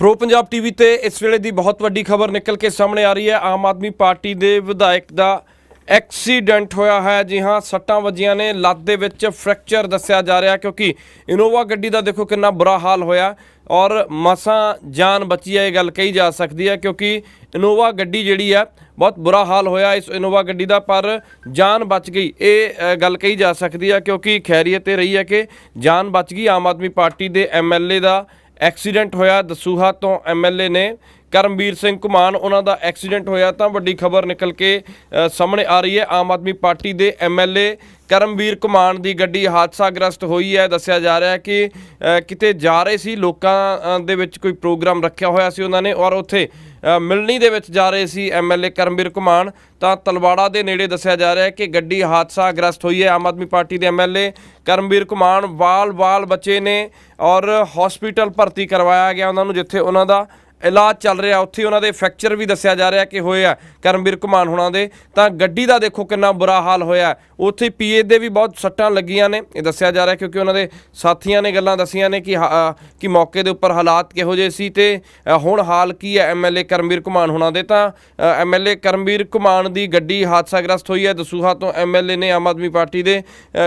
Pro Punjab TV ਤੇ ਇਸ ਵੇਲੇ ਦੀ ਬਹੁਤ ਵੱਡੀ ਖਬਰ ਨਿਕਲ ਕੇ ਸਾਹਮਣੇ ਆ ਰਹੀ ਹੈ। ਆਮ ਆਦਮੀ ਪਾਰਟੀ ਦੇ ਵਿਧਾਇਕ ਦਾ ਐਕਸੀਡੈਂਟ ਹੋਇਆ ਹੈ। ਜੀ ਹਾਂ, ਸੱਟਾਂ ਵੱਜੀਆਂ ਨੇ। ਲੱਤ ਦੇ ਵਿੱਚ ਫ੍ਰੈਕਚਰ ਦੱਸਿਆ ਜਾ ਰਿਹਾ ਕਿਉਂਕਿ ਇਨੋਵਾ ਗੱਡੀ ਦਾ ਦੇਖੋ ਕਿੰਨਾ ਬੁਰਾ ਹਾਲ ਹੋਇਆ ਔਰ ਮਸਾਂ ਜਾਨ ਬਚੀ ਹੈ, ਇਹ ਗੱਲ ਕਹੀ ਜਾ ਸਕਦੀ ਹੈ ਕਿਉਂਕਿ ਇਨੋਵਾ ਗੱਡੀ ਜਿਹੜੀ ਹੈ, ਬਹੁਤ ਬੁਰਾ ਹਾਲ ਹੋਇਆ ਇਸ ਇਨੋਵਾ ਗੱਡੀ ਦਾ, ਪਰ ਜਾਨ ਬਚ ਗਈ। ਇਹ ਗੱਲ ਕਹੀ ਜਾ ਸਕਦੀ ਹੈ ਕਿਉਂਕਿ ਖੈਰੀਅਤ ਇਹ ਰਹੀ ਹੈ ਕਿ ਜਾਨ ਬਚ ਗਈ। ਆਮ ਆਦਮੀ ਪਾਰਟੀ ਦੇ ਐਮਐਲਏ ਦਾ ਐਕਸੀਡੈਂਟ ਹੋਇਆ ਦਸੂਹਾ ਤੋਂ ਐਮਐਲਏ ਨੇ। ਕਰਮਵੀਰ ਸਿੰਘ ਘੁਮਾਨ ਉਹਨਾਂ ਦਾ ਐਕਸੀਡੈਂਟ ਹੋਇਆ ਤਾਂ ਵੱਡੀ ਖਬਰ ਨਿਕਲ ਕੇ ਸਾਹਮਣੇ ਆ ਰਹੀ ਹੈ। ਆਮ ਆਦਮੀ ਪਾਰਟੀ ਦੇ ਐਮਐਲਏ ਕਰਮਵੀਰ ਘੁਮਾਨ ਦੀ ਗੱਡੀ ਹਾਦਸਾਗ੍ਰਸਤ ਹੋਈ ਹੈ। ਦੱਸਿਆ ਜਾ ਰਿਹਾ ਹੈ ਕਿ ਕਿਤੇ ਜਾ ਰਹੇ ਸੀ। ਲੋਕਾਂ ਦੇ ਵਿੱਚ ਕੋਈ ਪ੍ਰੋਗਰਾਮ ਰੱਖਿਆ ਹੋਇਆ ਸੀ ਉਹਨਾਂ ਨੇ ਔਰ ਉੱਥੇ ਮਿਲਣੀ ਦੇ ਵਿੱਚ ਜਾ ਰਹੇ ਸੀ ਐਮਐਲਏ ਕਰਮਵੀਰ ਘੁਮਾਨ ਤਾਂ ਤਲਵਾੜਾ ਦੇ ਨੇੜੇ ਦੱਸਿਆ ਜਾ ਰਿਹਾ ਹੈ ਕਿ ਗੱਡੀ ਹਾਦਸਾ ਗ੍ਰਸਤ ਹੋਈ ਹੈ। ਆਮ ਆਦਮੀ ਪਾਰਟੀ ਦੇ ਐਮਐਲਏ ਕਰਮਵੀਰ ਘੁਮਾਨ ਵਾਲ-ਵਾਲ ਬੱਚੇ ਨੇ ਔਰ ਹਸਪੀਟਲ ਭਰਤੀ ਕਰਵਾਇਆ ਗਿਆ ਉਹਨਾਂ ਨੂੰ, ਜਿੱਥੇ ਉਹਨਾਂ ਦਾ ਇਲਾਜ ਚੱਲ ਰਿਹਾ। ਉੱਥੇ ਉਹਨਾਂ ਦੇ ਫ੍ਰੈਕਚਰ ਵੀ ਦੱਸਿਆ ਜਾ ਰਿਹਾ ਕਿ ਹੋਏ ਆ ਕਰਮਵੀਰ ਘੁਮਾਨ ਹੁਣਾਂ ਦੇ। ਤਾਂ ਗੱਡੀ ਦਾ ਦੇਖੋ ਕਿੰਨਾ ਬੁਰਾ ਹਾਲ ਹੋਇਆ। ਉੱਥੇ ਪੀਏ ਦੇ ਵੀ ਬਹੁਤ ਸੱਟਾਂ ਲੱਗੀਆਂ ਨੇ। ਇਹ ਦੱਸਿਆ ਜਾ ਰਿਹਾ ਕਿਉਂਕਿ ਉਹਨਾਂ ਦੇ ਸਾਥੀਆਂ ਨੇ ਗੱਲਾਂ ਦੱਸੀਆਂ ਨੇ ਕਿ ਹਾ- ਕਿ ਮੌਕੇ ਦੇ ਉੱਪਰ ਹਾਲਾਤ ਕਿਹੋ ਜਿਹੇ ਸੀ ਤੇ ਹੁਣ ਹਾਲ ਕੀ ਹੈ ਐਮਐਲਏ ਕਰਮਵੀਰ ਘੁਮਾਨ ਹੁਣਾਂ ਦੇ। ਤਾਂ ਐਮਐਲਏ ਕਰਮਵੀਰ ਘੁਮਾਨ ਦੀ ਗੱਡੀ ਹਾਦਸਾਗ੍ਰਸਤ ਹੋਈ ਹੈ। ਦਸੂਹਾ ਤੋਂ ਐਮਐਲਏ ਨੇ ਆਮ ਆਦਮੀ ਪਾਰਟੀ ਦੇ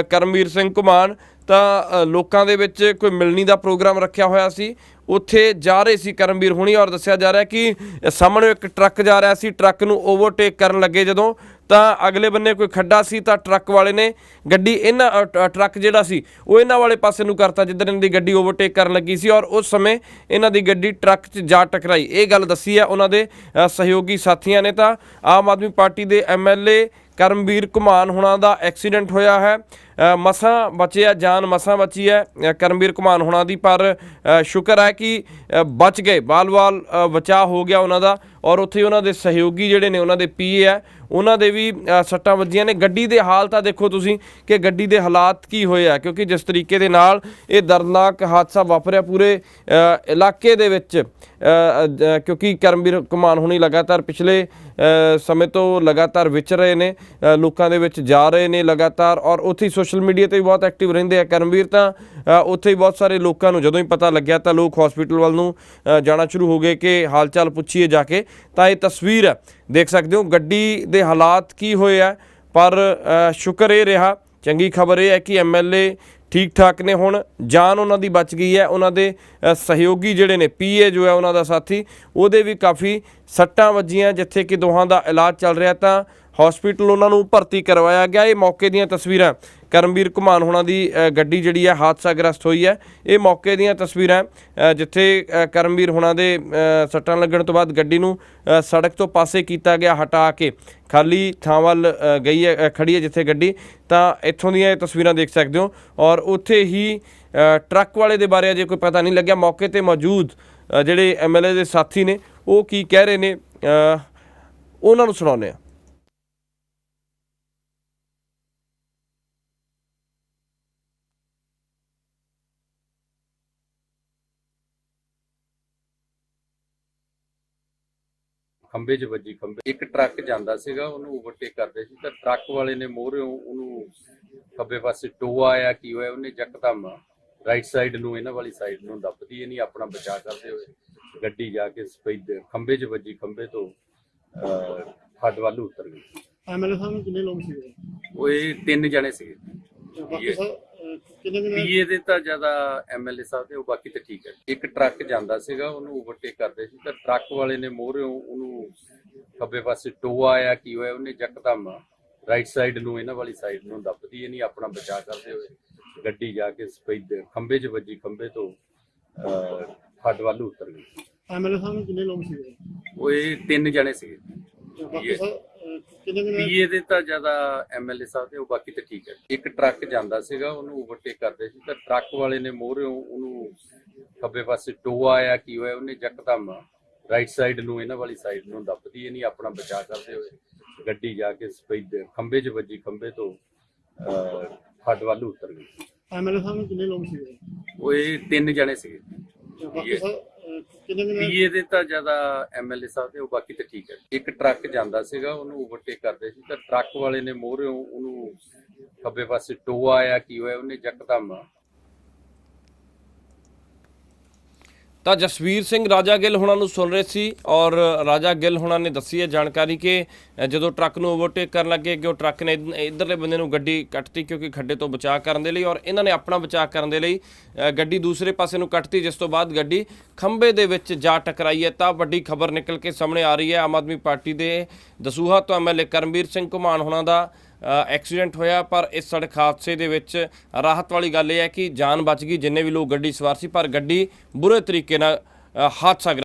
ਕਰਮਵੀਰ ਸਿੰਘ ਘੁਮਾਨ ਤਾਂ ਲੋਕਾਂ ਦੇ ਵਿੱਚ ਕੋਈ ਮਿਲਣੀ ਦਾ ਪ੍ਰੋਗਰਾਮ ਰੱਖਿਆ ਹੋਇਆ ਸੀ। ਉੱਥੇ ਜਾ ਰਹੇ ਸੀ ਕਰਮਵੀਰ ਹੁਣੀ ਔਰ ਦੱਸਿਆ ਜਾ ਰਿਹਾ ਕਿ ਸਾਹਮਣੇ ਇੱਕ ਟਰੱਕ ਜਾ ਰਿਹਾ ਸੀ। ਟਰੱਕ ਨੂੰ ਓਵਰਟੇਕ ਕਰਨ ਲੱਗੇ ਜਦੋਂ। ਤਾਂ ਅਗਲੇ ਬੰਨੇ ਕੋਈ ਖੱਡਾ ਸੀ ਤਾਂ ਟਰੱਕ ਵਾਲੇ ਨੇ ਗੱਡੀ ਇਹਨਾਂ ਟ- ਟਰੱਕ ਜਿਹੜਾ ਸੀ, ਉਹ ਇਹਨਾਂ ਵਾਲੇ ਪਾਸੇ ਨੂੰ ਕਰਤਾ, ਜਿੱਧਰ ਇਹਨਾਂ ਦੀ ਗੱਡੀ ਓਵਰਟੇਕ ਕਰਨ ਲੱਗੀ ਸੀ ਔਰ ਉਸ ਸਮੇਂ ਇਹਨਾਂ ਦੀ ਗੱਡੀ ਟਰੱਕ 'ਚ ਜਾ ਟਕਰਾਈ। ਇਹ ਗੱਲ ਦੱਸੀ ਹੈ ਉਹਨਾਂ ਦੇ ਸਹਿਯੋਗੀ ਸਾਥੀਆਂ ਨੇ ਤਾਂ। ਆਮ ਆਦਮੀ ਪਾਰਟੀ ਦੇ ਐਮਐਲਏ ਕਰਮਵੀਰ ਘੁਮਾਨ ਹੁਣਾਂ ਦਾ ਐਕਸੀਡੈਂਟ ਹੋਇਆ ਹੈ। ਮਸਾਂ ਬਚਿਆ ਜਾਨ ਮਸਾਂ ਬਚੀ ਹੈ ਕਰਮਵੀਰ ਘੁਮਾਨ ਹੋਣਾ ਦੀ, ਪਰ ਸ਼ੁਕਰ ਹੈ ਕਿ ਬਚ ਗਏ। ਬਾਲ-ਬਾਲ ਬਚਾਅ ਹੋ ਗਿਆ ਉਹਨਾਂ ਦਾ ਔਰ ਉੱਥੇ ਉਹਨਾਂ ਦੇ ਸਹਿਯੋਗੀ ਜਿਹੜੇ ਨੇ ਉਹਨਾਂ ਦੇ ਪੀਏ ਹੈ ਉਹਨਾਂ ਦੇ ਵੀ ਸੱਟਾਂ ਵੱਜੀਆਂ ਨੇ। ਗੱਡੀ ਦੇ ਹਾਲ ਤਾਂ ਦੇਖੋ ਤੁਸੀਂ ਕਿ ਗੱਡੀ ਦੇ ਹਾਲਾਤ ਕੀ ਹੋਏ ਆ, ਕਿਉਂਕਿ ਜਿਸ ਤਰੀਕੇ ਦੇ ਨਾਲ ਇਹ ਦਰਦਨਾਕ ਹਾਦਸਾ ਵਾਪਰਿਆ ਪੂਰੇ ਇਲਾਕੇ ਦੇ ਵਿੱਚ। ਕਿਉਂਕਿ ਕਰਮਵੀਰ ਘੁਮਾਨ ਹੁਣੀ ਲਗਾਤਾਰ ਪਿਛਲੇ ਸਮੇਂ ਤੋਂ ਲਗਾਤਾਰ ਵਿਚ ਰਹੇ ਨੇ ਲੋਕਾਂ ਦੇ ਵਿੱਚ ਜਾ ਰਹੇ ਨੇ ਲਗਾਤਾਰ ਔਰ ਉੱਥੇ ਸੋਸ਼ਲ ਮੀਡੀਆ ਤੇ ਵੀ ਬਹੁਤ ਐਕਟਿਵ ਰਹਿੰਦੇ ਆ ਕਰਮਵੀਰ ਤਾਂ ਉੱਥੇ ਹੀ ਬਹੁਤ ਸਾਰੇ ਲੋਕਾਂ ਨੂੰ ਜਦੋਂ ਹੀ ਪਤਾ ਲੱਗਿਆ ਤਾਂ ਲੋਕ ਹਸਪੀਟਲ ਵੱਲ ਨੂੰ ਜਾਣਾ ਸ਼ੁਰੂ ਹੋ ਗਏ ਕਿ ਹਾਲ ਚਾਲ ਪੁੱਛੀਏ ਜਾ ਕੇ। ਤਾਂ ਇਹ ਤਸਵੀਰ ਦੇਖ ਸਕਦੇ ਹੋ ਗੱਡੀ ਦੇ ਹਾਲਾਤ ਕੀ ਹੋਏ ਆ, ਪਰ ਸ਼ੁਕਰ ਇਹ ਰਿਹਾ, ਚੰਗੀ ਖਬਰ ਇਹ ਹੈ ਕਿ ਐਮਐਲਏ ਠੀਕ ਠਾਕ ਨੇ ਹੁਣ, ਜਾਨ ਉਹਨਾਂ ਦੀ ਬਚ ਗਈ ਹੈ, ਉਹਨਾਂ ਦੇ ਸਹਿਯੋਗੀ ਜਿਹੜੇ ਨੇ ਪੀਏ ਜੋ ਹੈ ਉਹਨਾਂ ਦਾ ਸਾਥੀ, ਉਹਦੇ ਵੀ ਕਾਫੀ ਸੱਟਾਂ ਵੱਜੀਆਂ ਜਿੱਥੇ ਕਿ ਦੋਹਾਂ ਦਾ ਇਲਾਜ ਚੱਲ ਰਿਹਾ ਤਾਂ ਹਸਪੀਟਲ ਉਹਨਾਂ ਨੂੰ ਭਰਤੀ ਕਰਵਾਇਆ ਗਿਆ। ਇਹ ਮੌਕੇ ਦੀਆਂ ਤਸਵੀਰਾਂ ਕਰਮਵੀਰ ਘੁਮਾਨ ਹੋਣਾ ਦੀ ਗੱਡੀ ਜਿਹੜੀ ਹੈ ਹਾਦਸਾਗ੍ਰਸਤ ਹੋਈ ਹੈ। ਇਹ ਮੌਕੇ ਦੀਆਂ ਤਸਵੀਰਾਂ ਜਿੱਥੇ ਅ, ਕਰਮਵੀਰ ਹੋਣਾ ਦੇ ਸੱਟਾਂ ਲੱਗਣ ਤੋਂ ਬਾਅਦ ਗੱਡੀ ਨੂੰ ਸੜਕ ਤੋਂ ਪਾਸੇ ਕੀਤਾ ਗਿਆ ਹਟਾ ਕੇ ਖਾਲੀ ਥਾਂ ਵੱਲ ਗਈ ਹੈ ਅ, ਖੜੀ ਹੈ ਜਿੱਥੇ ਗੱਡੀ। ਤਾਂ ਇੱਥੋਂ ਦੀਆਂ ਇਹ ਤਸਵੀਰਾਂ ਦੇਖ ਸਕਦੇ ਹੋ। ਔਰ ਉੱਥੇ ਹੀ ਟਰੱਕ ਵਾਲੇ ਦੇ ਬਾਰੇ ਅਜੇ ਕੋਈ ਪਤਾ ਨਹੀਂ ਲੱਗਿਆ। ਮੌਕੇ ਤੇ ਮੌਜੂਦ ਅ, ਜਿਹੜੇ ਐਮਐਲਏ ਦੇ ਸਾਥੀ ਨੇ ਉਹ ਕੀ ਕਹਿ ਰਹੇ ਨੇ ਉਹਨਾਂ ਨੂੰ ਸੁਣਾਉਂਦੇ ਆ ਖੰਬੇ 'ਚ ਵੱਜੀ ਖੰਬੇ ਇੱਕ ਟਰੱਕ ਜਾਂਦਾ ਸੀਗਾ ਉਹਨੂੰ ਓਵਰਟੇਕ ਕਰਦੇ ਸੀ ਤਾਂ ਟਰੱਕ ਵਾਲੇ ਨੇ ਮੋਹਰਿਓਂ ਉਹਨੂੰ ਖੱਬੇ ਪਾਸੇ ਟੋਆ ਆਇਆ ਕੀ ਹੋਇਆ ਉਹਨੇ ਯਕਦਮ ਰਾਈਟ ਸਾਈਡ ਨੂੰ ਇਹਨਾਂ ਵਾਲੀ ਸਾਈਡ ਨੂੰ ਦੱਬਦੀ ਇਹ ਨਹੀਂ ਆਪਣਾ ਬਚਾਅ ਕਰਦੇ ਹੋਏ ਗੱਡੀ ਜਾ ਕੇ ਸਪੀਡ ਖੰਬੇ 'ਚ ਵੱਜੀ ਖੰਬੇ ਤੋਂ ਖੱਡ ਵੱਲ ਉਤਰ ਗਈ। ਐਮਐਲਏ ਸਾਹਿਬ ਕਿੰਨੇ ਲੋਕ ਸੀਗੇ? ਉਹ ਇਹ ਤਿੰਨ ਜਣੇ ਸੀਗੇ। ਬਾਕੀ ਕਿੰਨੇ ਪੀਏ ਦੇ ਤਾਂ ਜ਼ਿਆਦਾ ਐਮਐਲਏ ਸਾਹਿਬ ਦੇ ਉਹ ਬਾਕੀ ਤਾਂ ਠੀਕ ਹੈ। ਇੱਕ ਟਰੱਕ ਜਾਂਦਾ ਸੀਗਾ ਉਹਨੂੰ ਓਵਰਟੇਕ ਕਰਦੇ ਸੀ ਤਾਂ ਟਰੱਕ ਵਾਲੇ ਨੇ ਮੋਹਰਿਓਂ ਉਹਨੂੰ ਖੱਬੇ ਪਾਸੇ ਟੋਆ ਆਇਆ ਕੀ ਹੋਇਆ ਉਹਨੇ ਯਕਦਮ ਰਾਈਟ ਸਾਈਡ ਨੂੰ ਇਹਨਾਂ ਵਾਲੀ ਸਾਈਡ ਨੂੰ ਦੱਬਦੀ ਇਹ ਨਹੀਂ ਆਪਣਾ ਬਚਾਅ ਕਰਦੇ ਹੋਏ ਗੱਡੀ ਜਾ ਕੇ ਸਪੀਡ ਖੰਬੇ 'ਚ ਵੱਜੀ ਖੰਬੇ ਤੋਂ ਖੱਡ ਵੱਲ ਉਤਰ ਗਈ। ਐਮਐਲਏ ਸਾਹਿਬ ਨੂੰ ਕਿੰਨੇ ਲੋਕ ਸੀਗੇ? ਉਹ ਇਹ ਤਿੰਨ ਜਣੇ ਸੀਗੇ। ਪੀਏ ਦੇ ਤਾਂ ਜ਼ਿਆਦਾ ਐਮਐਲਏ ਸਾਹਿਬ ਦੇ ਉਹ ਬਾਕੀ ਤਾਂ ਠੀਕ ਹੈ। ਇੱਕ ਟਰੱਕ ਜਾਂਦਾ ਸੀਗਾ ਉਹਨੂੰ ਓਵਰਟੇਕ ਕਰਦੇ ਸੀ ਤਾਂ ਟਰੱਕ ਵਾਲੇ ਨੇ ਮੋਹਰਿਓਂ ਉਹਨੂੰ ਖੱਬੇ ਪਾਸੇ ਟੋਆ ਆਇਆ ਕੀ ਹੋਇਆ ਉਹਨੇ ਯਕਦਮ ਰਾਈਟ ਸਾਈਡ ਨੂੰ ਇਹਨਾਂ ਵਾਲੀ ਸਾਈਡ ਨੂੰ ਦੱਬਦੀ ਇਹ ਨਹੀਂ ਆਪਣਾ ਬਚਾਅ ਕਰਦੇ ਹੋਏ ਗੱਡੀ ਜਾ ਕੇ ਸਪੀਡ ਖੰਬੇ 'ਚ ਵੱਜੀ ਖੰਬੇ ਤੋਂ ਖੱਡ ਵੱਲ ਉਤਰ ਗਈ। ਐਮਐਲਏ ਸਾਹਿਬ ਨੂੰ ਕਿੰਨੇ ਲੋਕ ਸੀਗੇ? ਉਹ ਇਹ ਤਿੰਨ ਜਣੇ ਸੀਗੇ। ਬਾਕੀ ਸਰ ਅਹ, ਕਿੰਨੇ ਕਿੰਨੇ ਪੀਏ ਦੇ ਤਾਂ ਜ਼ਿਆਦਾ ਐਮਐਲਏ ਸਾਹਿਬ ਦੇ, ਉਹ ਬਾਕੀ ਤਾਂ ਠੀਕ ਹੈ। ਇੱਕ ਟਰੱਕ ਜਾਂਦਾ ਸੀਗਾ, ਉਹਨੂੰ ਓਵਰਟੇਕ ਕਰਦੇ ਸੀ, ਤਾਂ ਟਰੱਕ ਵਾਲੇ ਨੇ ਮੋਹਰਿਓਂ ਉਹਨੂੰ ਖੱਬੇ ਪਾਸੇ ਟੋਆ ਆਇਆ, ਕੀ ਹੋਇਆ, ਉਹਨੇ ਯਕਦਮ ਤਾਂ ਜਸਵੀਰ ਸਿੰਘ ਰਾਜਾ ਗਿੱਲ ਹੁਣਾਂ ਨੂੰ ਸੁਣ ਰਹੇ ਸੀ ਔਰ ਰਾਜਾ ਗਿੱਲ ਹੁਣਾਂ ਨੇ ਦੱਸੀ ਹੈ ਜਾਣਕਾਰੀ ਕਿ ਜਦੋਂ ਟਰੱਕ ਨੂੰ ਓਵਰਟੇਕ ਕਰਨ ਲੱਗੇ ਕਿ ਉਹ ਟਰੱਕ ਨੇ ਇਧ- ਇਧਰਲੇ ਬੰਦੇ ਨੂੰ ਗੱਡੀ ਕੱਟਤੀ ਕਿਉਂਕਿ ਖੱਡੇ ਤੋਂ ਬਚਾਅ ਕਰਨ ਦੇ ਲਈ ਔਰ ਇਹਨਾਂ ਨੇ ਆਪਣਾ ਬਚਾਅ ਕਰਨ ਦੇ ਲਈ ਗੱਡੀ ਦੂਸਰੇ ਪਾਸੇ ਨੂੰ ਕੱਟਤੀ ਜਿਸ ਤੋਂ ਬਾਅਦ ਗੱਡੀ ਖੰਭੇ ਦੇ ਵਿੱਚ ਜਾ ਟਕਰਾਈ ਹੈ। ਤਾਂ ਵੱਡੀ ਖਬਰ ਨਿਕਲ ਕੇ ਸਾਹਮਣੇ ਆ ਰਹੀ ਹੈ। ਆਮ ਆਦਮੀ ਪਾਰਟੀ ਦੇ ਦਸੂਹਾ ਤੋਂ ਐਮਐਲਏ ਕਰਮਵੀਰ ਸਿੰਘ ਘੁਮਾਨ ਹੁਣਾਂ ਦਾ ਐਕਸੀਡੈਂਟ ਹੋਇਆ ਪਰ ਇਸ ਸੜਕ ਹਾਦਸੇ ਦੇ ਵਿੱਚ ਰਾਹਤ ਵਾਲੀ ਗੱਲ ਇਹ ਹੈ ਕਿ ਜਾਨ ਬਚ ਗਈ ਜਿੰਨੇ ਵੀ ਲੋਕ ਗੱਡੀ ਸਵਾਰ ਸੀ ਪਰ ਗੱਡੀ ਬੁਰੇ ਤਰੀਕੇ ਨਾਲ ਅ, ਹਾਦਸਾ